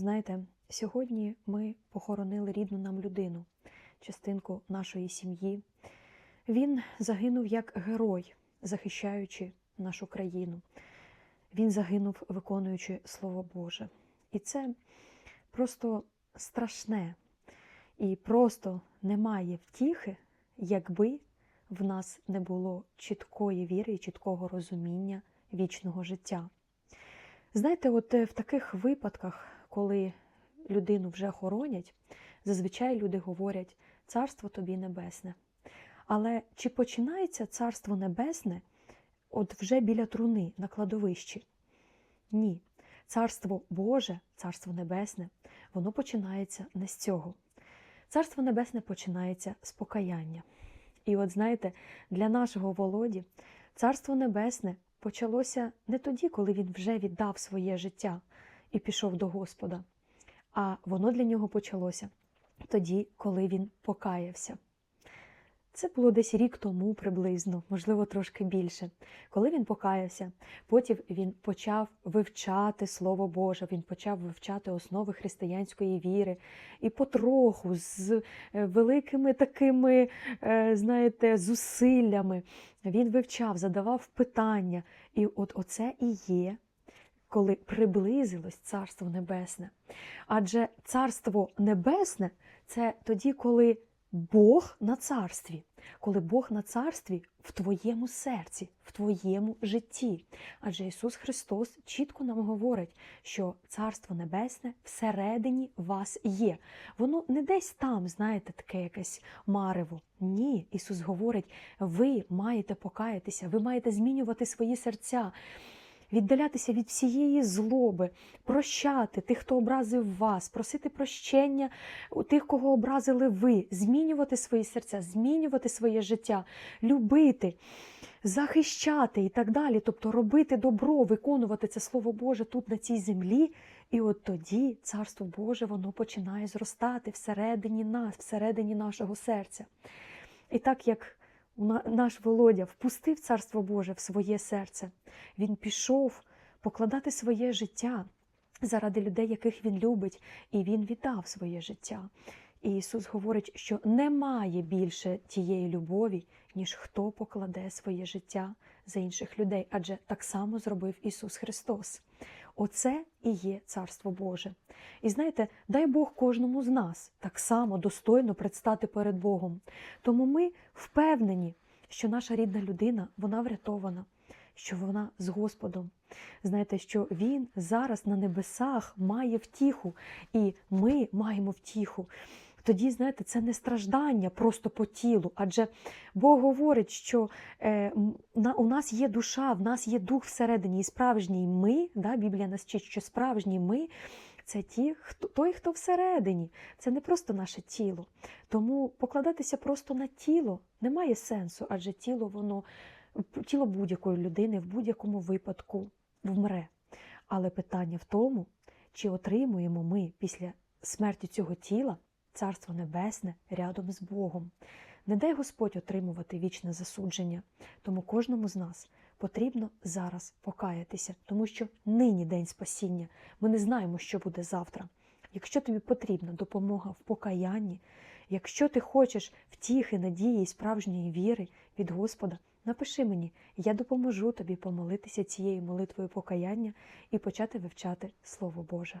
Знаєте, сьогодні ми похоронили рідну нам людину, частинку нашої сім'ї. Він загинув як герой, захищаючи нашу країну. Він загинув, виконуючи Слово Боже. І це просто страшне. І просто немає втіхи, якби в нас не було чіткої віри і чіткого розуміння вічного життя. Знаєте, от е, в таких випадках, коли людину вже хоронять, зазвичай люди говорять Царство тобі небесне. Але чи починається Царство Небесне от вже біля труни на кладовищі? Ні. Царство Боже, Царство Небесне, воно починається не з цього. Царство Небесне починається з покаяння. І от знаєте, для нашого Володі Царство Небесне почалося не тоді, коли він вже віддав своє життя і пішов до Господа, а воно для нього почалося тоді, коли він покаявся. Це було десь рік тому приблизно, можливо, трошки більше. Коли він покаявся, потім він почав вивчати Слово Боже, він почав вивчати основи християнської віри. І потроху, з е, великими такими, е, знаєте, зусиллями він вивчав, задавав питання. І от оце і є, коли приблизилось Царство Небесне. Адже Царство Небесне це тоді, коли Бог на царстві, коли Бог на царстві в твоєму серці, в твоєму житті. Адже Ісус Христос чітко нам говорить, що Царство Небесне всередині вас є. Воно не десь там, знаєте, таке якесь марево. Ні, Ісус говорить, ви маєте покаятися, ви маєте змінювати свої серця віддалятися від всієї злоби, прощати тих, хто образив вас, просити прощення у тих, кого образили ви, змінювати свої серця, змінювати своє життя, любити, захищати і так далі. Тобто робити добро, виконувати це Слово Боже тут, на цій землі. І от тоді Царство Боже воно починає зростати всередині нас, всередині нашого серця. І так як наш Володя впустив Царство Боже в своє серце. Він пішов покладати своє життя заради людей, яких він любить, і він віддав своє життя. І Ісус говорить, що немає більше тієї любові, ніж хто покладе своє життя за інших людей, адже так само зробив Ісус Христос. Оце і є Царство Боже. І знаєте, дай Бог кожному з нас так само достойно предстати перед Богом. Тому ми впевнені, що наша рідна людина вона врятована, що вона з Господом. Знаєте, що Він зараз на небесах має втіху, і ми маємо втіху. Тоді, знаєте, це не страждання просто по тілу, адже Бог говорить, що е, на, у нас є душа, в нас є дух всередині, і справжній ми, да, Біблія нас вчить, що справжні ми це ті, хто той, хто всередині. Це не просто наше тіло. Тому покладатися просто на тіло немає сенсу, адже тіло воно тіло будь-якої людини в будь-якому випадку вмре. Але питання в тому, чи отримуємо ми після смерті цього тіла Царство Небесне рядом з Богом. Не дай Господь отримувати вічне засудження, тому кожному з нас потрібно зараз покаятися, тому що нині день спасіння. Ми не знаємо, що буде завтра. Якщо тобі потрібна допомога в покаянні, якщо ти хочеш втіхи, надії і справжньої віри від Господа, напиши мені, я допоможу тобі помолитися цією молитвою покаяння і почати вивчати Слово Боже.